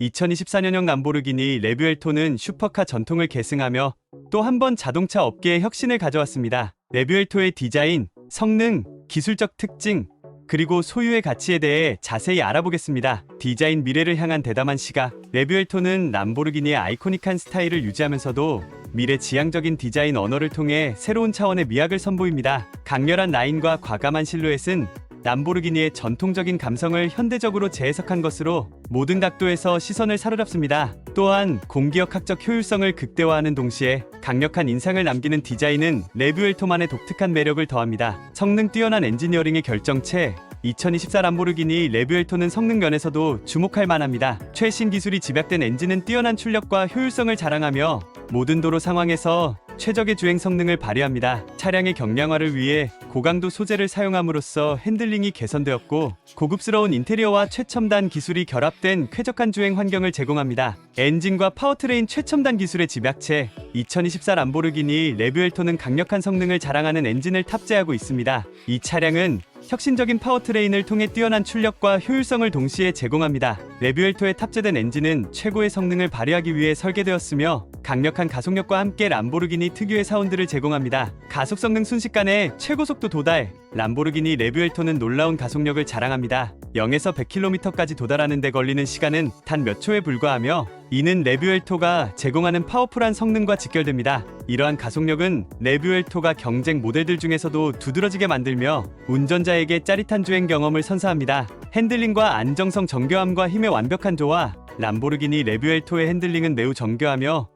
2024년형 람보르기니 레뷰엘토는 슈퍼카 전통을 계승하며 또 한 번 자동차 업계에 혁신을 가져왔습니다. 레뷰엘토의 디자인, 성능, 기술적 특징, 그리고 소유의 가치에 대해 자세히 알아보겠습니다. 디자인 미래를 향한 대담한 시각. 레뷰엘토는 람보르기니의 아이코닉한 스타일을 유지하면서도 미래 지향적인 디자인 언어를 통해 새로운 차원의 미학을 선보입니다. 강렬한 라인과 과감한 실루엣은 람보르기니의 전통적인 감성을 현대적으로 재해석한 것으로 모든 각도에서 시선을 사로잡습니다. 또한 공기역학적 효율성을 극대화하는 동시에 강력한 인상을 남기는 디자인은 레뷰엘토만의 독특한 매력을 더합니다. 성능 뛰어난 엔지니어링의 결정체 2024 람보르기니 레뷰엘토는 성능 면에서도 주목할 만합니다. 최신 기술이 집약된 엔진은 뛰어난 출력과 효율성을 자랑하며 모든 도로 상황에서 최적의 주행 성능을 발휘합니다. 차량의 경량화를 위해 고강도 소재를 사용함으로써 핸들링이 개선되었고 고급스러운 인테리어와 최첨단 기술이 결합된 쾌적한 주행 환경을 제공합니다. 엔진과 파워트레인 최첨단 기술의 집약체 2024 람보르기니 레뷰엘토는 강력한 성능을 자랑하는 엔진을 탑재하고 있습니다. 이 차량은 혁신적인 파워트레인을 통해 뛰어난 출력과 효율성을 동시에 제공합니다. 레뷰엘토에 탑재된 엔진은 최고의 성능을 발휘하기 위해 설계되었으며 강력한 가속력과 함께 람보르기니 특유의 사운드를 제공합니다. 가속 성능 순식간에 최고 속도 도달. 람보르기니 레뷰엘토는 놀라운 가속력을 자랑합니다. 0에서 100km까지 도달하는 데 걸리는 시간은 단 몇 초에 불과하며 이는 레뷰엘토가 제공하는 파워풀한 성능과 직결됩니다. 이러한 가속력은 레뷰엘토가 경쟁 모델들 중에서도 두드러지게 만들며 운전자에게 짜릿한 주행 경험을 선사합니다. 핸들링과 안정성 정교함과 힘의 완벽한 조화 람보르기니 레뷰엘토의 핸들링은 매우 정교하며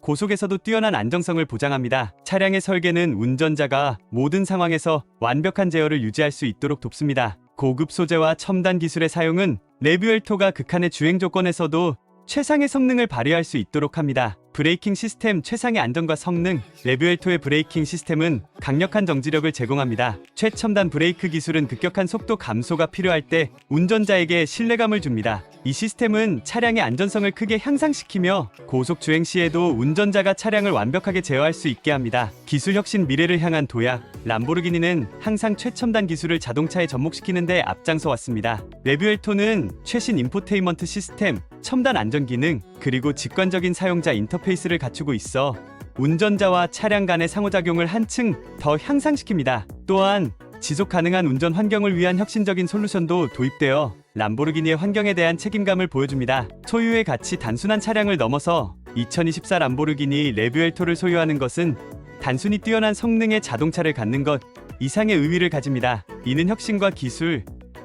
고속에서도 뛰어난 안정성을 보장합니다. 차량의 설계는 운전자가 모든 상황에서 완벽한 제어를 유지할 수 있도록 돕습니다. 고급 소재와 첨단 기술의 사용은 레뷰엘토가 극한의 주행 조건에서도 최상의 성능을 발휘할 수 있도록 합니다. 브레이킹 시스템 최상의 안정과 성능 레뷰엘토의 브레이킹 시스템은 강력한 정지력을 제공합니다. 최첨단 브레이크 기술은 급격한 속도 감소가 필요할 때 운전자에게 신뢰감을 줍니다. 이 시스템은 차량의 안전성을 크게 향상시키며 고속 주행 시에도 운전자가 차량을 완벽하게 제어할 수 있게 합니다. 기술 혁신 미래를 향한 도약 람보르기니는 항상 최첨단 기술을 자동차에 접목시키는 데 앞장서 왔습니다. 레뷰엘토는 최신 인포테인먼트 시스템, 첨단 안전 기능, 그리고 직관적인 사용자 인터페이스 를 갖추고 있어 운전자와 차량 간의 상호작용을 한층 더 향상시킵니다. 또한 지속 가능한 운전 환경을 위한 혁신적인 솔루션도 도입되어 람보르기니의 환경에 대한 책임감을 보여줍니다. 소유의 가치 단순한 차량을 넘어서 2024 람보르기니 레뷰엘토를 소유하는 것은 단순히 뛰어난 성능의 자동차를 갖는 것 이상의 의미를 가집니다. 이는 혁신과 기술,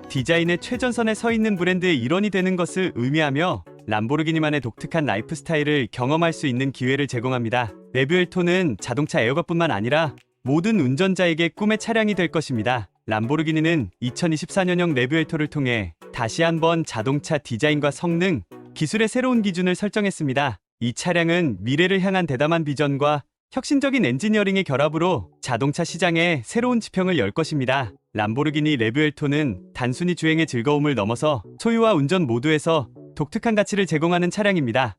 디자인의 최전선에 서 있는 브랜드의 일원이 되는 것을 의미하며 람보르기니만의 독특한 라이프 스타일을 경험할 수 있는 기회를 제공합니다. 레뷰엘토는 자동차 에어건뿐만 아니라 모든 운전자에게 꿈의 차량이 될 것입니다. 람보르기니는 2024년형 레뷰엘토를 통해 다시 한번 자동차 디자인과 성능, 기술의 새로운 기준을 설정했습니다. 이 차량은 미래를 향한 대담한 비전과 혁신적인 엔지니어링의 결합으로 자동차 시장에 새로운 지평을 열 것입니다. 람보르기니 레뷰엘토는 단순히 주행의 즐거움을 넘어서 소유와 운전 모두에서 독특한 가치를 제공하는 차량입니다.